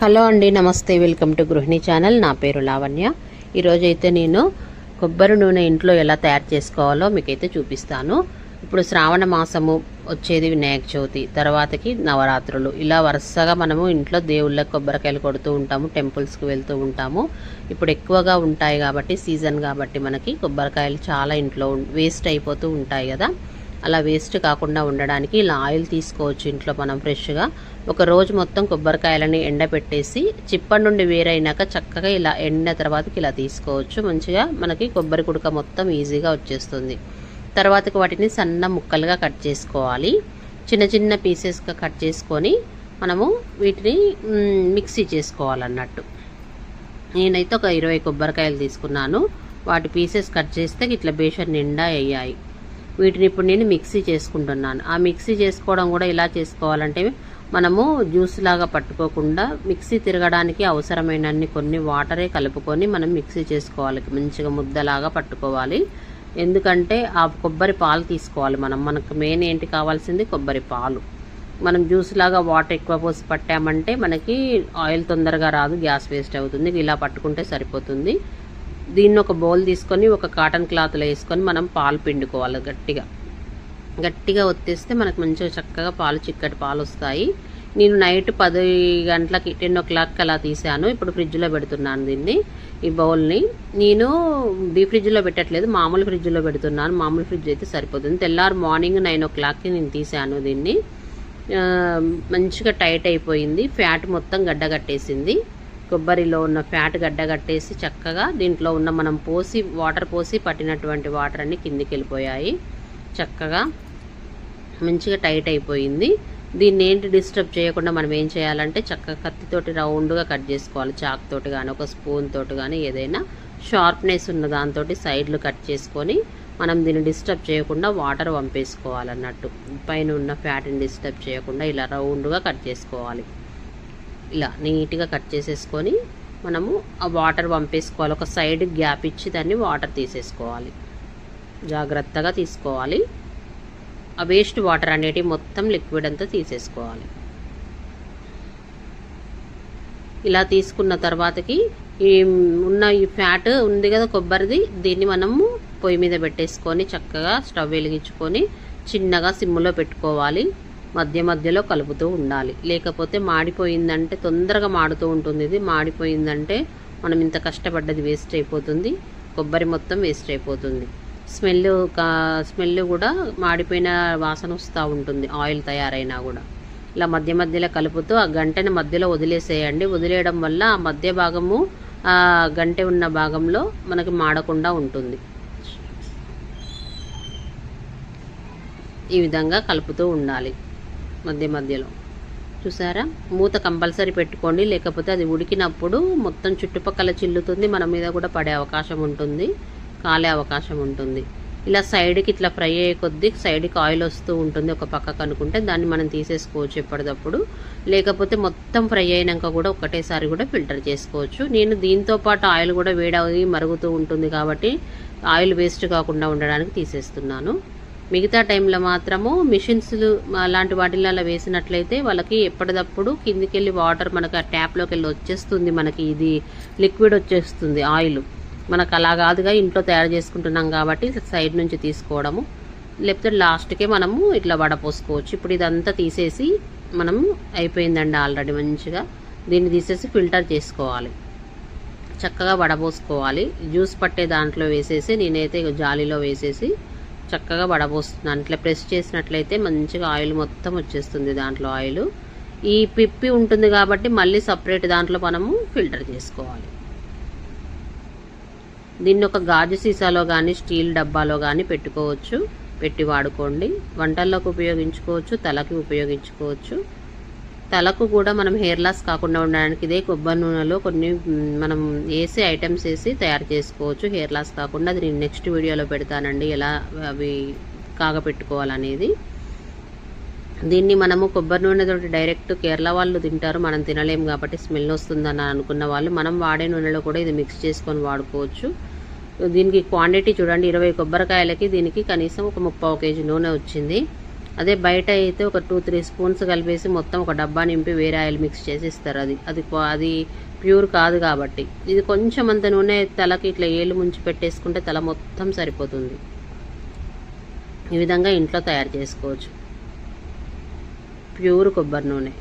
Hello అండి నమస్తే welcome to గృహిణి ఛానల్. నా పేరు లావణ్య. ఈరోజైతే నేను కొబ్బరి నూనె ఇంట్లో ఎలా తయారు చేసుకోవాలో మీకైతే చూపిస్తాను. ఇప్పుడు శ్రావణ మాసము వచ్చేది వినాయక చవితి తర్వాతకి నవరాత్రులు. ఇలా వరుసగా మనము ఇంట్లో దేవుళ్ళకి కొబ్బరికాయలు కొడుతూ ఉంటాము టెంపుల్స్కి వెళ్తూ ఉంటాము. ఇప్పుడు ఎక్కువగా ఉంటాయి కాబట్టి సీజన్ కాబట్టి మనకి కొబ్బరికాయలు చాలా ఇంట్లో వేస్ట్ అయిపోతూ ఉంటాయి కదా. అలా వేస్ట్ కాకుండా ఉండడానికి ఇలా ఆయిల్ తీసుకోవచ్చు ఇంట్లో మనం ఫ్రెష్గా. ఒక రోజు మొత్తం కొబ్బరికాయలని ఎండబెట్టేసి చిప్పటి నుండి వేరైనాక చక్కగా ఇలా ఎండిన తర్వాతకి ఇలా తీసుకోవచ్చు. మంచిగా మనకి కొబ్బరి కుడక మొత్తం ఈజీగా వచ్చేస్తుంది. తర్వాతకి వాటిని సన్న ముక్కలుగా కట్ చేసుకోవాలి. చిన్న చిన్న పీసెస్గా కట్ చేసుకొని మనము వీటిని మిక్సీ చేసుకోవాలన్నట్టు. నేనైతే ఒక ఇరవై కొబ్బరికాయలు తీసుకున్నాను. వాటి పీసెస్ కట్ చేస్తే ఇట్లా బేషన్ నిండా అయ్యాయి. వీటిని ఇప్పుడు నేను మిక్సీ చేసుకుంటున్నాను. ఆ మిక్సీ చేసుకోవడం కూడా ఇలా చేసుకోవాలంటే మనము జ్యూస్ లాగా పట్టుకోకుండా మిక్సీ తిరగడానికి అవసరమైనన్ని కొన్ని వాటరే కలుపుకొని మనం మిక్సీ చేసుకోవాలి. మంచిగా ముద్దలాగా పట్టుకోవాలి. ఎందుకంటే ఆ కొబ్బరి పాలు తీసుకోవాలి మనం. మనకు మెయిన్ ఏంటి కావాల్సింది? కొబ్బరి పాలు. మనం జ్యూస్ లాగా వాటర్ ఎక్కువ పోసి పట్టామంటే మనకి ఆయిల్ తొందరగా రాదు. గ్యాస్ వేస్ట్ అవుతుంది. ఇలా పట్టుకుంటే సరిపోతుంది. దీన్ని ఒక బౌల్ తీసుకొని ఒక కాటన్ క్లాత్లో వేసుకొని మనం పాలు పిండుకోవాలి గట్టిగా. గట్టిగా ఒత్తేస్తే మనకు మంచిగా చక్కగా పాలు చిక్కటి పాలు వస్తాయి. నేను నైట్ పది గంటలకి టెన్ ఓ క్లాక్ అలా తీసాను. ఇప్పుడు ఫ్రిడ్జ్లో పెడుతున్నాను దీన్ని ఈ బౌల్ని. నేను బీ ఫ్రిడ్జ్లో పెట్టట్లేదు మామూలు ఫ్రిడ్జ్లో పెడుతున్నాను. మామూలు ఫ్రిడ్జ్ అయితే సరిపోతుంది. తెల్లారు మార్నింగ్ నైన్ ఓ క్లాక్కి నేను తీసాను దీన్ని. మంచిగా టైట్ అయిపోయింది. ఫ్యాట్ మొత్తం గడ్డగట్టేసింది. కొబ్బరిలో ఉన్న ఫ్యాట్ గడ్డగట్టేసి చక్కగా దీంట్లో ఉన్న మనం పోసి వాటర్ పోసి పట్టినటువంటి వాటర్ అన్ని కిందికి వెళ్ళిపోయాయి చక్కగా మంచిగా టైట్ అయిపోయింది. దీన్ని ఏంటి డిస్టర్బ్ చేయకుండా మనం ఏం చేయాలంటే చక్కగా కత్తితోటి రౌండ్గా కట్ చేసుకోవాలి. చాక్ తోటి కానీ ఒక స్పూన్ తోటి కానీ ఏదైనా షార్ప్నెస్ ఉన్న దాంతో సైడ్లు కట్ చేసుకొని మనం దీన్ని డిస్టర్బ్ చేయకుండా వాటర్ పంపేసుకోవాలన్నట్టు పైన ఉన్న ఫ్యాట్ని డిస్టర్బ్ చేయకుండా ఇలా రౌండ్గా కట్ చేసుకోవాలి. ఇలా నీట్గా కట్ చేసేసుకొని మనము ఆ వాటర్ పంపేసుకోవాలి. ఒక సైడ్ గ్యాప్ ఇచ్చి దాన్ని వాటర్ తీసేసుకోవాలి. జాగ్రత్తగా తీసుకోవాలి. ఆ వేస్ట్ వాటర్ అనేటివి మొత్తం లిక్విడ్ అంతా తీసేసుకోవాలి. ఇలా తీసుకున్న తర్వాతకి ఈ ఉన్న ఈ ఫ్యాట్ ఉంది కదా కొబ్బరిది దీన్ని మనము పొయ్యి మీద పెట్టేసుకొని చక్కగా స్టవ్ వెలిగించుకొని చిన్నగా సిమ్లో పెట్టుకోవాలి. మధ్య మధ్యలో కలుపుతూ ఉండాలి. లేకపోతే మాడిపోయిందంటే తొందరగా మాడుతూ ఉంటుంది. ఇది మాడిపోయిందంటే మనం ఇంత కష్టపడ్డది వేస్ట్ అయిపోతుంది. కొబ్బరి మొత్తం వేస్ట్ అయిపోతుంది. స్మెల్ స్మెల్ కూడా మాడిపోయిన వాసన వస్తూ ఉంటుంది. ఆయిల్ తయారైనా కూడా. ఇలా మధ్య మధ్యలో కలుపుతూ ఆ గంటని మధ్యలో వదిలేసేయండి. వదిలేయడం వల్ల ఆ మధ్య భాగము ఆ గంటె ఉన్న భాగంలో మనకి మాడకుండా ఉంటుంది. ఈ విధంగా కలుపుతూ ఉండాలి. మధ్య మధ్యలో. చూసారా? మూత కంపల్సరీ పెట్టుకోండి. లేకపోతే అది ఉడికినప్పుడు మొత్తం చుట్టుపక్కల చిల్లుతుంది. మన మీద కూడా పడే అవకాశం ఉంటుంది. కాలే అవకాశం ఉంటుంది. ఇలా సైడ్కి ఇట్లా ఫ్రై అయ్యే కొద్దీ సైడ్కి ఆయిల్ వస్తూ ఉంటుంది. ఒక పక్కకు అనుకుంటే దాన్ని మనం తీసేసుకోవచ్చు ఎప్పటికప్పుడు లేకపోతే మొత్తం ఫ్రై అయినాక కూడా ఒకటేసారి కూడా ఫిల్టర్ చేసుకోవచ్చు. నేను దీంతో పాటు ఆయిల్ కూడా వేడవి మరుగుతూ ఉంటుంది కాబట్టి ఆయిల్ వేస్ట్ కాకుండా ఉండడానికి తీసేస్తున్నాను. మిగతా టైంలో మాత్రము మిషన్స్ అలాంటి వాటిల్లో వేసినట్లయితే వాళ్ళకి ఎప్పటికప్పుడు కిందికి వెళ్ళి వాటర్ మనకు ఆ ట్యాప్లోకి వెళ్ళి వచ్చేస్తుంది మనకి. ఇది లిక్విడ్ వచ్చేస్తుంది ఆయిల్. మనకు అలా కాదుగా ఇంట్లో తయారు చేసుకుంటున్నాం కాబట్టి సైడ్ నుంచి తీసుకోవడము. లేకపోతే లాస్ట్కే మనము ఇట్లా వడపోసుకోవచ్చు ఇప్పుడు ఇదంతా తీసేసి మనము అయిపోయిందండి ఆల్రెడీ మంచిగా. దీన్ని తీసేసి ఫిల్టర్ చేసుకోవాలి. చక్కగా వడపోసుకోవాలి జ్యూస్ పట్టే దాంట్లో వేసేసి నేనైతే జాలీలో వేసేసి చక్కగా వడబోస్తుంది. ఇట్లా ప్రెస్ చేసినట్లయితే మంచిగా ఆయిల్ మొత్తం వచ్చేస్తుంది దాంట్లో ఆయిల్. ఈ పిప్పి ఉంటుంది కాబట్టి మళ్ళీ సపరేట్ దాంట్లో మనము ఫిల్టర్ చేసుకోవాలి. దీన్ని ఒక గాజు సీసాలో కానీ స్టీల్ డబ్బాలో కానీ పెట్టుకోవచ్చు. పెట్టి వాడుకోండి. వంటల్లోకి ఉపయోగించుకోవచ్చు తలకి ఉపయోగించుకోవచ్చు. తలకు కూడా మనం హెయిర్ లాస్ కాకుండా ఉండడానికి ఇదే కొబ్బరి నూనెలో కొన్ని మనం వేసే ఐటమ్స్ వేసి తయారు చేసుకోవచ్చు. హెయిర్ లాస్ కాకుండా అది నేను నెక్స్ట్ వీడియోలో పెడతానండి. ఎలా అవి కాగపెట్టుకోవాలనేది. దీన్ని మనము కొబ్బరి నూనెతో డైరెక్ట్ కేరళ వాళ్ళు తింటారు. మనం తినలేము కాబట్టి స్మెల్ వస్తుందని అనుకున్న వాళ్ళు మనం వాడే నూనెలో కూడా ఇది మిక్స్ చేసుకొని వాడుకోవచ్చు. దీనికి క్వాంటిటీ చూడండి. ఇరవై కొబ్బరికాయలకి దీనికి కనీసం ఒక ముప్పావు కేజీ నూనె వచ్చింది. అదే బయట అయితే ఒక టూ త్రీ స్పూన్స్ కలిపేసి మొత్తం ఒక డబ్బా నింపి వేరే ఆయిల్ మిక్స్ చేసి ఇస్తారు అది అది అది ప్యూర్ కాదు కాబట్టి. ఇది కొంచెం అంత నూనె తలకి ఇట్లా ఏళ్ళు ముంచి పెట్టేసుకుంటే తల మొత్తం సరిపోతుంది. ఈ విధంగా ఇంట్లో తయారు చేసుకోవచ్చు. ప్యూర్ కొబ్బరి నూనె.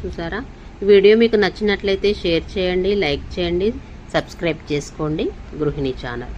చూసారా? ఈ వీడియో మీకు నచ్చినట్లయితే షేర్ చేయండి లైక్ చేయండి సబ్స్క్రైబ్ చేసుకోండి. గృహిణి ఛానల్.